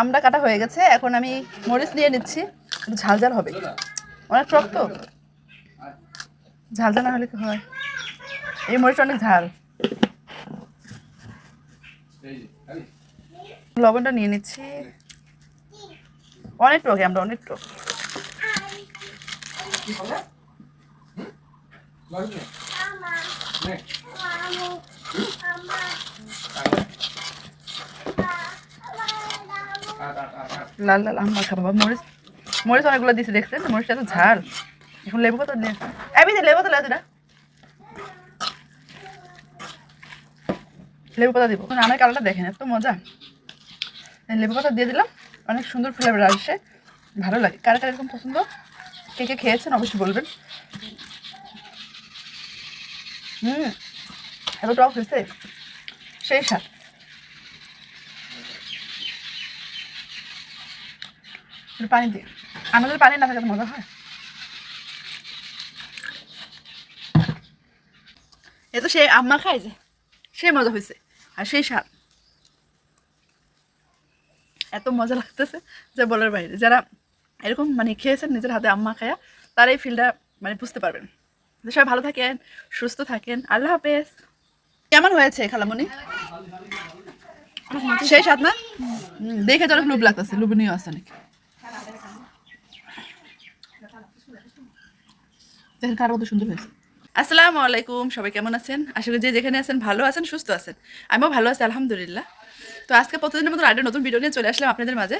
আমটা কাটা হয়ে গেছে, এখন আমি মরিচ নিয়ে নিচ্ছি ঝাল ঝাল হবে। অনেক টক তো? ঝাল ঝাল না হলে কি হয়? এই মরিচ অনেক ঝাল। লবণটা নিয়ে নিচ্ছি। অনেক টক আমরা অনেক টক। লাল লাল, আম মাখা বাবা। মরিচ মরিচ অনেকগুলো দিছে দেখছেন? মরিচটা তো ঝাল। এখন লেবু পাতা দিয়ে লেবু পাতা লেবু না লেবু পাতা দিব? আমের কালারটা দেখেন, এত মজা। লেবু পাতা দিয়ে দিলাম? অনেক সুন্দর ফ্লেভার আসছে। ভালো লাগে। কার কার এরকম পছন্দ? কে কে খেয়েছেন? অবশ্যই বলবেন। হুম, এত টক হয়েছে। সেই স্বাদ। পানি দিয়ে আমাদের পানি না থাকলে তো মজা হয়। এ তো সে আম্মা খাই যে, সে মজা হয়েছে আর সেই স্বাদ। এত মজা লাগতেছে যে বলার বাইরে। যারা এরকম মানে খেয়েছেন নিজের হাতে আম্মা খায়া, তারা এই ফিলটা মানে বুঝতে পারবেন। সবাই ভালো থাকেন, সুস্থ থাকেন। আল্লাহ হাফেজ। কেমন হয়েছে খালামণি সেই স্বাদ না? দেখে তো অনেক লুব লাগতেছে লুবনীয় আছে অনেক। আসসালামু আলাইকুম, সবাই কেমন আছেন? করি যে যেখানে আছেন ভালো আছেন, সুস্থ আছেন। আমিও ভালো আছি, আলহামদুলিল্লাহ। তো আজকে প্রতিদিনের মতো আরেকটা নতুন ভিডিও নিয়ে চলে আসলাম আপনাদের মাঝে।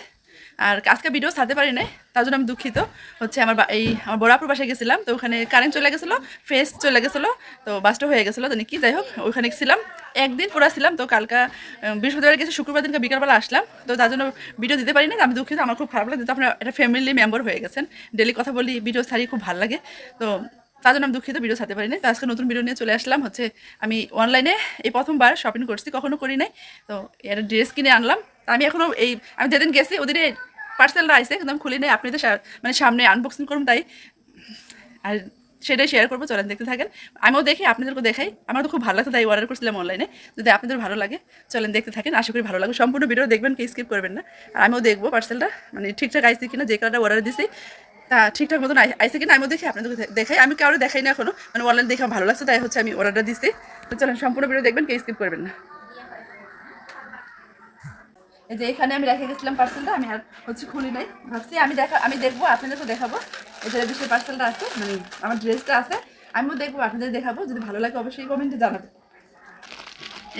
আর আজকে ভিডিও ছাড়তে পারি নাই, তার জন্য আমি দুঃখিত। হচ্ছে আমার এই আমার বড়াপুর বাসায় গেছিলাম, তো ওখানে কারেন্ট চলে গেছিল ফেস চলে গেছিল, তো বাসটা হয়ে গেছিল, তো কি যাই হোক, ওখানে ছিলাম একদিন পুরো ছিলাম, তো কালকা বৃহস্পতিবার গেছে, শুক্রবার দিনকে বিকালবেলা আসলাম, তো তার জন্য ভিডিও দিতে পারি না আমি দুঃখিত, আমার খুব খারাপ লাগে তো আপনার একটা ফ্যামিলি মেম্বার হয়ে গেছেন। ডেলি কথা বলি ভিডিও ছাড়ি, খুব ভালো লাগে, তো তার জন্য আমি দুঃখিত ভিডিও ছাড়তে পারি না তো আজকে নতুন ভিডিও নিয়ে চলে আসলাম, হচ্ছে আমি অনলাইনে এই প্রথমবার শপিং করছি, কখনো করি নাই। তো এর ড্রেস কিনে আনলাম। আমি এখনও এই, আমি যেদিন গেছি, ওদিনে পার্সেলটা আইসে কিন্তু আমি খুলি নাই। আপনি তো মানে সামনে আনবক্সিং করুন, তাই। আর সেটাই শেয়ার করব, চলেন দেখতে থাকেন। আমিও দেখি আপনাদেরকে দেখাই। আমার তো খুব ভালো লাগছে, তাই অর্ডার করছিলাম অনলাইনে যদি আপনাদের ভালো লাগে, চলেন দেখতে থাকেন। আশা করি ভালো লাগবে। সম্পূর্ণ ভিডিও দেখবেন কি স্কিপ করবেন না। আর আমিও দেখব পার্সেলটা মানে ঠিকঠাক আইসি কিনা, যে কারণে অর্ডার দিছি। তা ঠিকঠাক মতন আই- আইসে কিনা আমিও দেখি, আপনাদেরকে দে- দেখাই। আমি কারও দেখাই না এখনও। মানে অনলাইন দেখে ভালো লাগছে, তাই হচ্ছে আমি অর্ডারটা দিচ্ছি তো চলেন, সম্পূর্ণ ভিডিও দেখবেন কে স্কিপ করবেন না। এই যে এখানে আমি রেখে গেছিলাম পার্সেলটা আমি আর হচ্ছে খুলি নাই। ভাবছি আমি দেখা আমি দেখব, আপনাদেরকে দেখাবো। যে বিশেষ পার্সেলটা আছে মানে আমার ড্রেসটা আছে, আমিও দেখব, আপনাদের দেখাবো। যদি ভালো লাগে অবশ্যই কমেন্টে জানাবে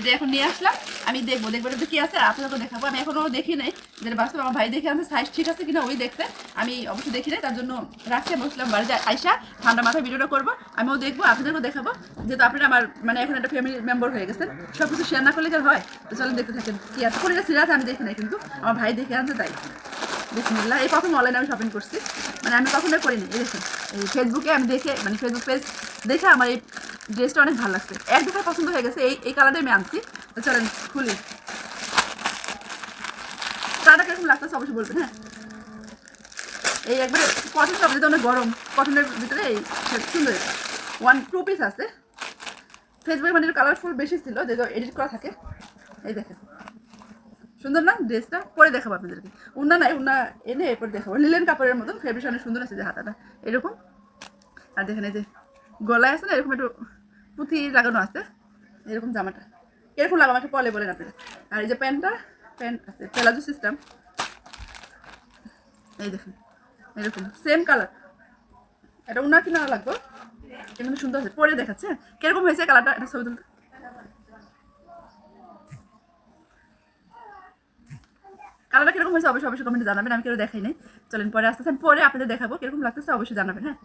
যে এখন নিয়ে আসলাম, আমি দেখব দেখব এটা কি আছে আপনাদেরকে দেখাবো। আমি এখনও দেখি নাই যে বাস্তব আমার ভাই দেখে আছে সাইজ ঠিক আছে কিনা ওই দেখতে। আমি অবশ্যই দেখি নাই, তার জন্য রাখছি বসলাম বাড়িতে আইসা ঠান্ডা মাথায় ভিডিওটা করব, আমিও দেখব, আপনাদেরকেও দেখাবো, যেহেতু আপনারা আমার মানে এখন একটা ফ্যামিলি মেম্বার হয়ে গেছেন সব কিছু শেয়ার না করলে কি আর হয়? তো চলেন দেখতে থাকেন কি আছে। কোনো সিরিয়াস আমি দেখি নাই কিন্তু, আমার ভাই দেখে আনছে তাই। বিসমিল্লাহ, এই প্রথম অনলাইনে আমি শপিং করছি? মানে আমি কখনোই করিনি, এই দেখুন, এই ফেসবুকে আমি দেখে মানে ফেসবুক পেজ দেখে আমার এই ড্রেসটা অনেক ভালো লাগছে। এক, দুটো পছন্দ হয়ে গেছে। এই এই কালারটাই আমি আনছি। চলেন, খুলি। কালারটা কীরকম লাগতেছে অবশ্যই বলবেন হ্যাঁ। এই একবারে কটন যেহেতু অনেক গরম। কটনের ভিতরে এই সুন্দর। ওয়ান টু পিস আছে। ফেসবুকে মানে কালারফুল বেশি ছিল, যেহেতু এডিট করা থাকে। এই দেখেন। সুন্দর না ড্রেসটা পরে দেখাবো আপনাদেরকে। উন্না নাই, উন্না এনে এরপর দেখাবো। লিলেন কাপড়ের মতন ফেব্রিক অনেক সুন্দর আছে যে হাতাটা। এরকম। আর দেখেন এই যে গলায় আছে না, এরকম একটু পুঁথি লাগানো আছে, এরকম জামাটা। এরকম লাগানো একটা পলে বলেন আপনারা। আর এই যে প্যান্টটা প্যান্ট আছে, প্যালাজো সিস্টেম। এই দেখুন, এরকম সেম কালার এটা উন্না কিনা লাগবে। কিন্তু সুন্দর আছে পরে দেখাচ্ছে কীরকম হয়েছে কালারটা, এটা ছবি তুলতে? কালারটা কীরকম হয়েছে, অবশ্যই অবশ্যই কমেন্টে জানাবেন, আমি কেউ দেখাই নাই। চলেন, পরে আসতে আসতে পরে আপনাদের দেখাবো, কীরকম লাগতেছে, অবশ্যই জানাবেন হ্যাঁ।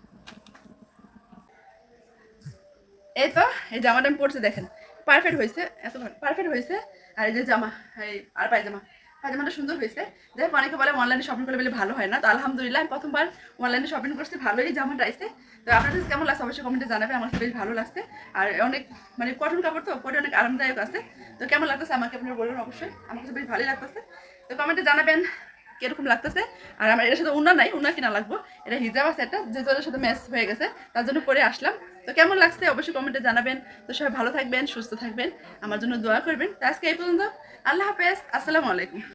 এই তো, এই জামাটা আমি পরছি, দেখেন। পারফেক্ট হয়েছে, এত পারফেক্ট হয়েছে, আর এই যে জামা, এই আর পায়জামা। পায়জামাটা সুন্দর হয়েছে। দেখ অনেকে বলে অনলাইনে শপিং করলে বলে ভালো হয় না, তো আলহামদুলিল্লাহ আমি প্রথমবার অনলাইনে শপিং করছি, ভালোই জামাটা আইছে তো আপনাদের কাছে কেমন লাগছে অবশ্যই কমেন্টে জানাবেন, আমার বেশ ভালো লাগছে। আর অনেক মানে কটন কাপড় তো, পরে অনেক আরামদায়ক আছে। তো কেমন লাগতেছে আমাকে আপনারা বলবেন অবশ্যই, আমার কাছে বেশ ভালোই লাগতেছে। তো কমেন্টে জানাবেন কীরকম লাগতেছে? আর আমার এটার সাথে উন্না নাই উন্না কিনা লাগবো। এটা হিজাব আছে একটা, যেহেতু ওটার সাথে ম্যাচ হয়ে গেছে, তার জন্য পরে আসলাম। তো কেমন লাগছে? অবশ্যই কমেন্টে জানাবেন। তো সবাই ভালো থাকবেন, সুস্থ থাকবেন। আমার জন্য দোয়া করবেন। তো আজকে এই পর্যন্ত। আল্লাহ হাফেজ। আসসালামু আলাইকুম।